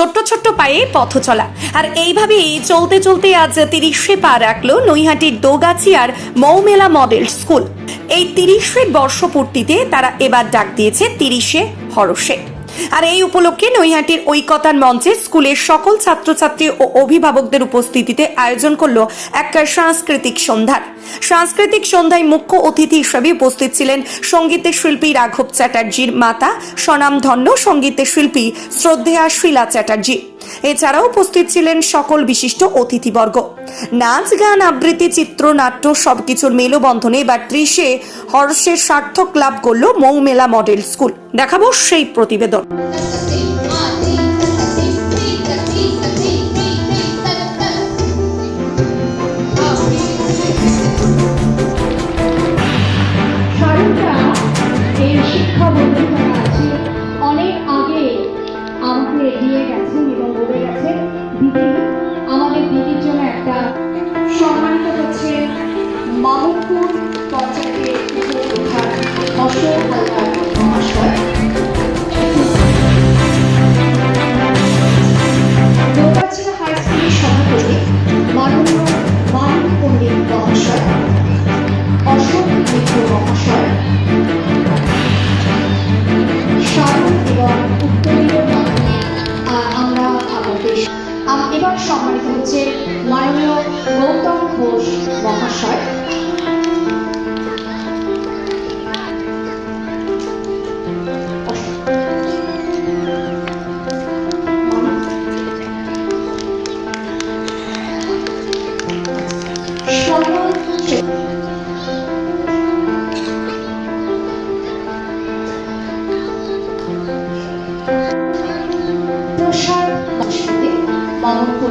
ছোট্ট ছোট্ট পায়ে পথ চলা। আর এইভাবেই চলতে চলতে আজ তিরিশে পা রাখল নৈহাটির দোগাছিয়ার মৌমেলা মডেল স্কুল। এই তিরিশের বর্ষপূর্তিতে তারা এবার ডাক দিয়েছে তিরিশে হরসে আর এই উপলক্ষে নৈহাটির ঐকতান মঞ্চে স্কুলের সকল ছাত্রছাত্রী ও অভিভাবকদের উপস্থিতিতে আয়োজন করল এক সাংস্কৃতিক সন্ধ্যার। সাংস্কৃতিক সন্ধ্যায় মুখ্য অতিথি হিসেবে উপস্থিত ছিলেন সঙ্গীতের শিল্পী রাঘব চ্যাটার্জির মাতা স্বনামধন্য সঙ্গীতের শিল্পী শ্রদ্ধেয়া শীলা চ্যাটার্জি। এছাড়াও উপস্থিত ছিলেন সকল বিশিষ্ট অতিথিবর্গ। নাচ, গান, আবৃত্তি, চিত্রনাট্য সবকিছুর মেলবন্ধনে এবার ত্রিশে হর্ষের সার্থক লাভ করল মৌমেলা মডেল স্কুল। দেখাবো সেই প্রতিবেদন।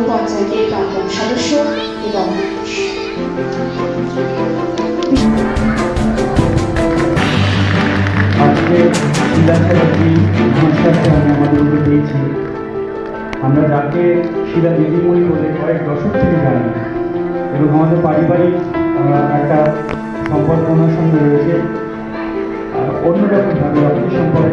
পঞ্চায়েতের প্রাক্তন সদস্য এবং আমরা যাকে শিলা দিদিমণি বলে কয়েক দশক থেকে জানি, এবং আমাদের পারিবারিক একটা সম্পর্ক সঙ্গে রয়েছে। অন্যরকমভাবে অর্থ সম্পর্ক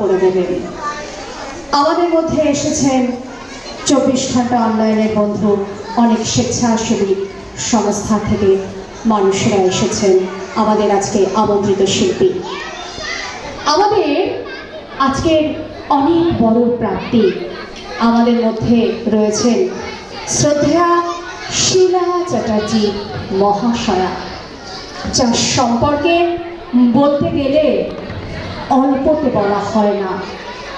করে দেবেন। আমাদের মধ্যে এসেছেন চব্বিশ ঘণ্টা অনলাইনের বন্ধু, অনেক স্বেচ্ছাসেবী সংস্থা থেকে মানুষেরা এসেছেন আমাদের আজকে আমন্ত্রিত শিল্পী। আমাদের আজকের অনেক বড় প্রাপ্তি আমাদের মধ্যে রয়েছেন শ্রদ্ধা শিলা চ্যাটার্জি মহাশয়া, যার সম্পর্কে বলতে গেলে অল্পতে বলা হয় না।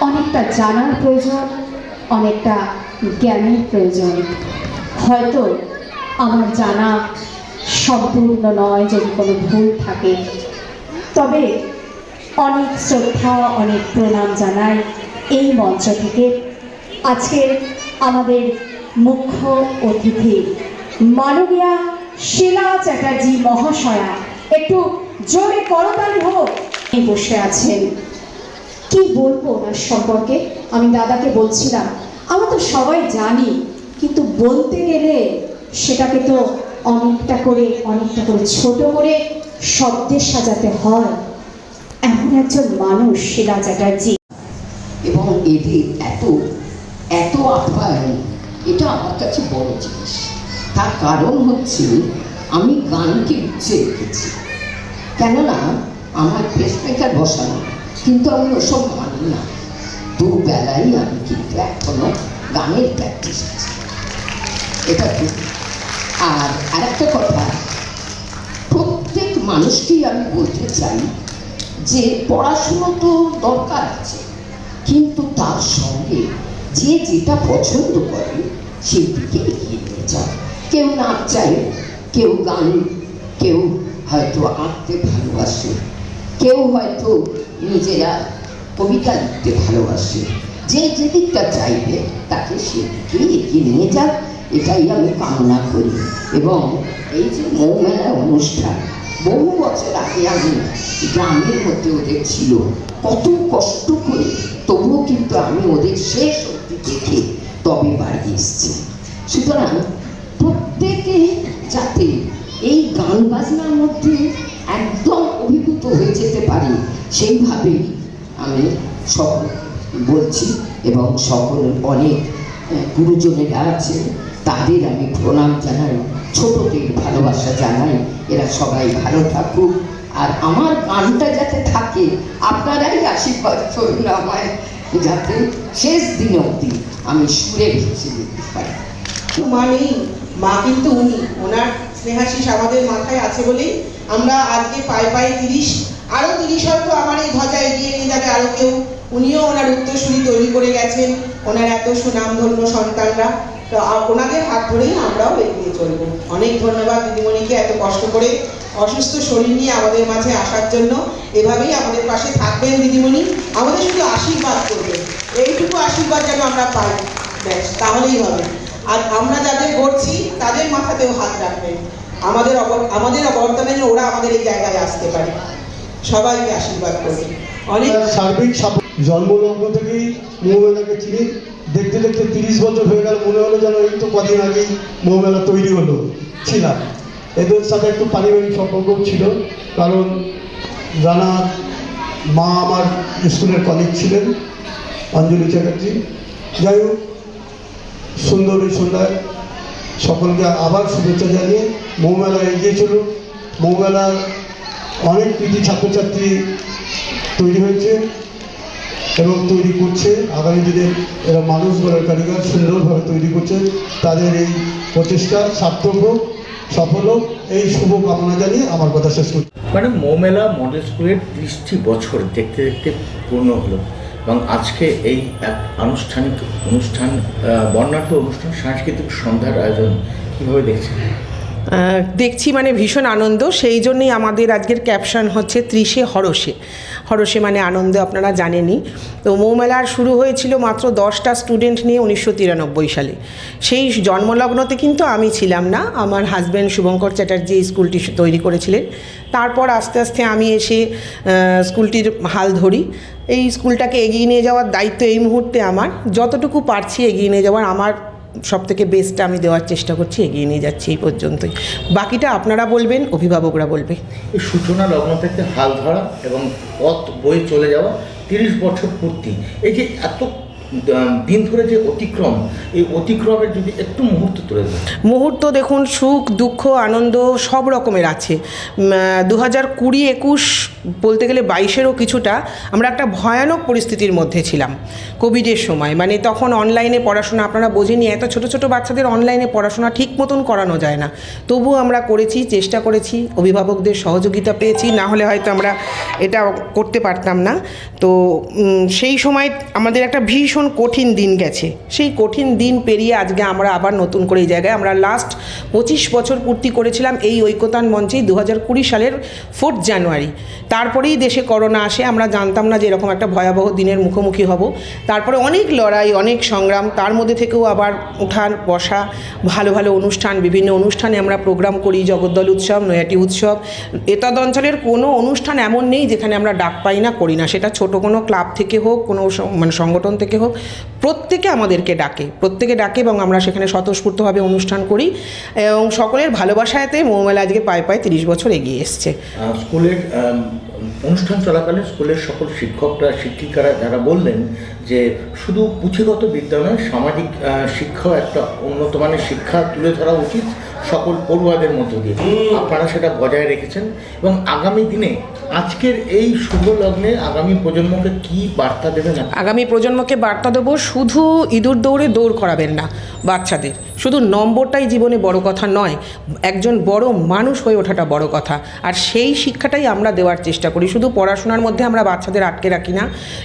অনেকটা জানার প্রয়োজন, অনেকটা জ্ঞানের প্রয়োজন। হয়তো আমার জানা সম্পূর্ণ নয়, যদি কোনো ভুল থাকে। তবে অনেক শ্রদ্ধা, অনেক প্রণাম জানাই এই মঞ্চ থেকে। আজকের আমাদের মুখ্য অতিথি মাননীয়া শিলা চ্যাটার্জি মহাশয়া। একটু জোরে করতালি হোক। বসে আছেন। কি বলব ওনার সম্পর্কে? আমি দাদাকে বলছিলাম, আমরা তো সবাই জানি, কিন্তু বলতে গেলে সেটাকে তো অনেকটা করে অনেকটা করে ছোট করে শব্দে সাজাতে হয়। এমন একজন মানুষ শিলা চ্যাটার্জি এবং এদের এত এত আপ্যায়ন, এটা আমার কাছে বড় জিনিস। তার কারণ হচ্ছে, আমি গানকে উচ্চে রেখেছি। কেননা আমার পেসমেকার বসানো কিন্তু আমি ওসব মানি না। দুবেলাই আমি কিন্তু এখনও গানের প্র্যাকটিস আছে। এটা ঠিক। আর আরেকটা কথা, প্রত্যেক মানুষকেই আমি বলতে চাই যে পড়াশুনো তো দরকার আছে, কিন্তু তার সঙ্গে যে যেটা পছন্দ করে সেই দিকে এগিয়ে নিয়ে যায় কেউ নাচ চায়, কেউ গান, কেউ হয়তো আঁকতে ভালোবাসে কেউ হয়তো নিজেরা কবিতা লিখতে ভালোবাসে। যে যে দিকটা চাইবে, তাকে সেদিকে এগিয়ে নিয়ে যাক, এটাই আমি কামনা করি। এবং এই যে মৌমেলা অনুষ্ঠান, বহু বছর আগে আমি গ্রামের মধ্যে ওদের ছিল। কত কষ্ট করে, তবুও কিন্তু আমি ওদের শেষ অবধি দেখে তবে বাড়ি এসেছি। সুতরাং প্রত্যেকে যাতে এই গান বাজনার মধ্যে একদম হয়ে যেতে পারি। সেইভাবেই আমি সকল বলছি এবং সকল অনেক গুরুজনেরা আছে, তাদের আমি প্রণাম জানাই, ছোটদের ভালোবাসা জানাই, এরা সবাই ভালো থাকুক। আর আমার গানটা যাতে থাকে, আপনারাই আশীর্বাদ করুন আমায়, যাতে শেষ দিন অবধি আমি সুরে ভেসে যেতে পারি। মা নেই মা কিন্তু উনি, ওনার স্নেহাশিস আমাদের মাথায় আছে বলেই আমরা আজকে পাই পাই তিরিশ। আরও তিরিশ হয়তো আমার এই ধ্বজা এগিয়ে নিয়ে যাবে আরও কেউ। উনিও ওনার উত্তরসূরি তৈরি করে গেছেন। ওনার এত সুনামধন্য সন্তানরা। তো ওনাদের হাত ধরেই আমরাও এগিয়ে চলব। অনেক ধন্যবাদ দিদিমণিকে এত কষ্ট করে অসুস্থ শরীর নিয়ে আমাদের মাঝে আসার জন্য। এভাবেই আমাদের পাশে থাকবেন দিদিমণি। আমাদের শুধু আশীর্বাদ করবেন। এইটুকু আশীর্বাদ যেন আমরা পাই। ব্যাস, তাহলেই হবে। আর আমরা যাদের করছি তাদের মাথাতেও হাত রাখবেন। আমাদের আমাদের অবর্তমানে যেন ওরা আমাদের এই জায়গায় আসতে পারে। সবাইকে আশীর্বাদ করবেন অনেক সার্বিক জন্মলগ্ন থেকেই মৌমেলাকে চিনি। দেখতে দেখতে তিরিশ বছর হয়ে গেল, মনে হলো যেন এই তো কদিন আগেই মৌমেলা তৈরি হলো। ছিলাম। এদের সাথে একটু পারিবারিক সম্পর্ক ছিল, কারণ রানা মা আমার স্কুলের কলিগ ছিলেন, অঞ্জলি চ্যাটার্জি। যাই হোক, সুন্দর সন্ধ্যায় সকলকে আবার শুভেচ্ছা জানিয়ে মৌমেলা এগিয়ে চলুন মৌমেলার অনেক কৃতি ছাত্রছাত্রী তৈরি হয়েছে এবং তৈরি করছে। আগামী দিনে এরা মানুষ গড়ার কারিগর, সুন্দরভাবে তৈরি করছে। তাদের এই প্রচেষ্টা সার্থক হোক, সফল হোক। এই শুভ কামনা জানিয়ে আমার কথা শেষ করছি। মানে মৌমেলা মডেল স্কুলের ত্রিশটি বছর দেখতে দেখতে পূর্ণ হলো। এবং আজকে এই এক আনুষ্ঠানিক অনুষ্ঠান বর্ণাঢ্য অনুষ্ঠান, সাংস্কৃতিক সন্ধ্যার আয়োজন কীভাবে দেখছেন? দেখছি মানে ভীষণ আনন্দ। সেই জন্যই আমাদের আজকের ক্যাপশন হচ্ছে ত্রিশে হরসে হরসে মানে আনন্দে আপনারা জানেনই। তো মৌমেলার শুরু হয়েছিল মাত্র দশটা স্টুডেন্ট নিয়ে উনিশশো তিরানব্বই সালে। সেই জন্মলগ্নতে কিন্তু আমি ছিলাম না, আমার হাজব্যান্ড শুভঙ্কর চ্যাটার্জি স্কুলটি তৈরি করেছিলেন। তারপর আস্তে আস্তে আমি এসে স্কুলটির হাল ধরি। এই স্কুলটাকে এগিয়ে নিয়ে যাওয়ার দায়িত্ব এই মুহূর্তে আমার। যতটুকু পারছি এগিয়ে নিয়ে যাওয়ার, আমার সব থেকে বেস্টটা আমি দেওয়ার চেষ্টা করছি এগিয়ে নিয়ে যাচ্ছি এই পর্যন্তই। বাকিটা আপনারা বলবেন অভিভাবকরা বলবে। এই সূচনা লগ্ন থেকে হাল ধরা এবং পথ বয়ে চলে যাওয়া তিরিশ বছর পূর্তি। এই যে এত দিন ধরে যে অতিক্রম এই অতিক্রমের যদি একটু মুহূর্ত তুলে দেন মুহূর্ত দেখুন সুখ দুঃখ আনন্দ সব রকমের আছে। দু হাজার কুড়ি একুশ বলতে গেলে বাইশেরও কিছুটা আমরা একটা ভয়ানক পরিস্থিতির মধ্যে ছিলাম, কোভিডের সময়। মানে তখন অনলাইনে পড়াশোনা, আপনারা বোঝেনি এত ছোট ছোট বাচ্চাদের অনলাইনে পড়াশোনা ঠিক মতন করানো যায় না। তবুও আমরা করেছি, চেষ্টা করেছি, অভিভাবকদের সহযোগিতা পেয়েছি, না হলে হয়তো আমরা এটা করতে পারতাম না। তো সেই সময় আমাদের একটা ভীষণ কঠিন দিন গেছে। সেই কঠিন দিন পেরিয়ে আজকে আমরা আবার নতুন করে এই জায়গায় আমরা লাস্ট পঁচিশ বছর পূর্তি করেছিলাম এই ঐকতান মঞ্চেই দু হাজার কুড়ি সালের ফোর্থ জানুয়ারি তারপরেই দেশে করোনা আসে, আমরা জানতাম না যে এরকম একটা ভয়াবহ দিনের মুখোমুখি হব। তারপরে অনেক লড়াই, অনেক সংগ্রাম, তার মধ্যে থেকেও আবার উঠান, বসা, ভালো ভালো অনুষ্ঠান, বিভিন্ন অনুষ্ঠানে আমরা প্রোগ্রাম করি, জগদ্দল উৎসব নয়াটি উৎসব। এতদ অঞ্চলের কোনো অনুষ্ঠান এমন নেই যেখানে আমরা ডাক পাই না, করি না। সেটা ছোট কোনো ক্লাব থেকে হোক, কোনো মানে সংগঠন থেকে হোক, প্রত্যেকে আমাদেরকে ডাকে। প্রত্যেকে ডাকে এবং আমরা সেখানে স্বতঃস্ফূর্তভাবে অনুষ্ঠান করি। এবং সকলের ভালোবাসাতে মৌমেলা আজকে পায়ে পায়ে তিরিশ বছর এগিয়ে এসছে। স্কুলের অনুষ্ঠান চলাকালে স্কুলের সকল শিক্ষকরা, শিক্ষিকারা যারা বললেন যে শুধু পুঁথিগত বিদ্যা নয়, সামাজিক শিক্ষাও একটা উন্নত মানের শিক্ষা তুলে ধরা উচিত। সকল পড়ুয়াদের মধ্য দিয়ে। আপনারা সেটা বজায় রেখেছেন এবং আগামী দিনে আজকের এই শুভ লগ্নে আগামী প্রজন্মকে কি বার্তা দেবেন আগামী প্রজন্মকে বার্তা দেবো শুধু ইঁদুর দৌড়ে দৌড় করাবেন না বাচ্চাদের। শুধু নম্বরটাই জীবনে বড় কথা নয় একজন বড় মানুষ হয়ে ওঠাটা বড় কথা। আর সেই শিক্ষাটাই আমরা দেওয়ার চেষ্টা করি। শুধু পড়াশোনার মধ্যে আমরা বাচ্চাদের আটকে রাখি না।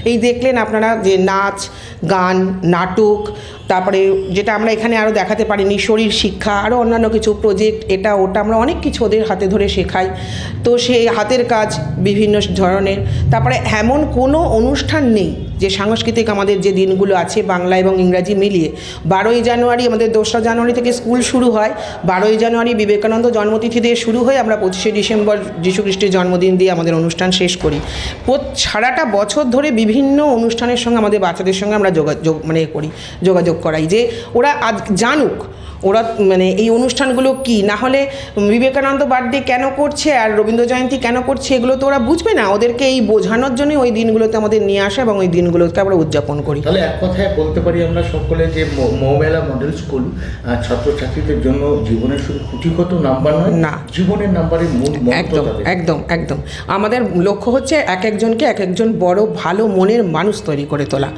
এই দেখলেন আপনারা যে নাচ গান নাটক তারপরে যেটা আমরা এখানে আরও দেখাতে পারিনি, শরীর শিক্ষা আরও অন্যান্য কিছু প্রজেক্ট এটা, ওটা আমরা অনেক কিছু ওদের হাতে ধরে শেখাই। তো সেই হাতের কাজ বিভিন্ন ধরনের। তারপরে এমন কোনো অনুষ্ঠান নেই যে সাংস্কৃতিক আমাদের যে দিনগুলো আছে, বাংলা এবং ইংরাজি মিলিয়ে। বারোই জানুয়ারি আমাদের দোসরা জানুয়ারি থেকে স্কুল শুরু হয়। বারোই জানুয়ারি বিবেকানন্দ জন্মতিথি দিয়ে শুরু হয়ে আমরা পঁচিশে ডিসেম্বর যীশু খ্রিস্টের জন্মদিন দিয়ে আমাদের অনুষ্ঠান শেষ করি। সারাটা বছর ধরে বিভিন্ন অনুষ্ঠানের সঙ্গে আমাদের বাচ্চাদের সঙ্গে আমরা যোগাযোগ মানে করি, যোগাযোগ করাই যে ওরা আজ জানুক। ওরা মানে এই অনুষ্ঠানগুলো কি? না হলে বিবেকানন্দ বার্থডে কেন করছে আর রবীন্দ্র জয়ন্তী কেন করছে এগুলো তো ওরা বুঝবে না। ওদেরকে এই বোঝানোর জন্য ওই দিনগুলোতে আমাদের নিয়ে আসা এবং ওই দিনগুলোকে আমরা উদযাপন করি। তাহলে এক কথায় বলতে পারি আমরা সকলে যে মৌমেলা মডেল স্কুল ছাত্রছাত্রীদের জন্য জীবনের শুধু পুঁথিগত নাম্বার নয় না। জীবনের নাম্বারের মূল একদম একদম একদম। আমাদের লক্ষ্য হচ্ছে এক একজনকে এক একজন বড় ভালো মনের মানুষ তৈরি করে তোলা।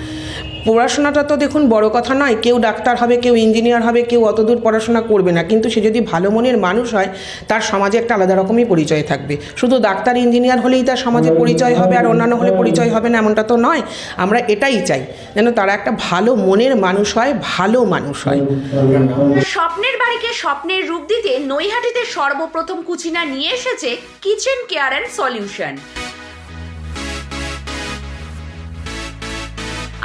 পড়াশোনাটা তো দেখুন বড় কথা নয়, কেউ ডাক্তার হবে, কেউ ইঞ্জিনিয়ার হবে, কেউ অত দূর পড়াশোনা করবে না। কিন্তু সে যদি ভালো মনের মানুষ হয়, তার সমাজে একটা আলাদা রকমই পরিচয় থাকবে। শুধু ডাক্তার, ইঞ্জিনিয়ার হলেই তার সমাজে পরিচয় হবে আর অন্যান্য হলে পরিচয় হবে না, এমনটা তো নয়। আমরা এটাই চাই, যেন তারা একটা ভালো মনের মানুষ হয়, ভালো মানুষ হয়। স্বপ্নের বাড়িকে স্বপ্নের রূপ দিতে নৈহাটিতে সর্বপ্রথম কুচিনা নিয়ে এসেছে কিচেন কেয়ার অ্যান্ড সলিউশন।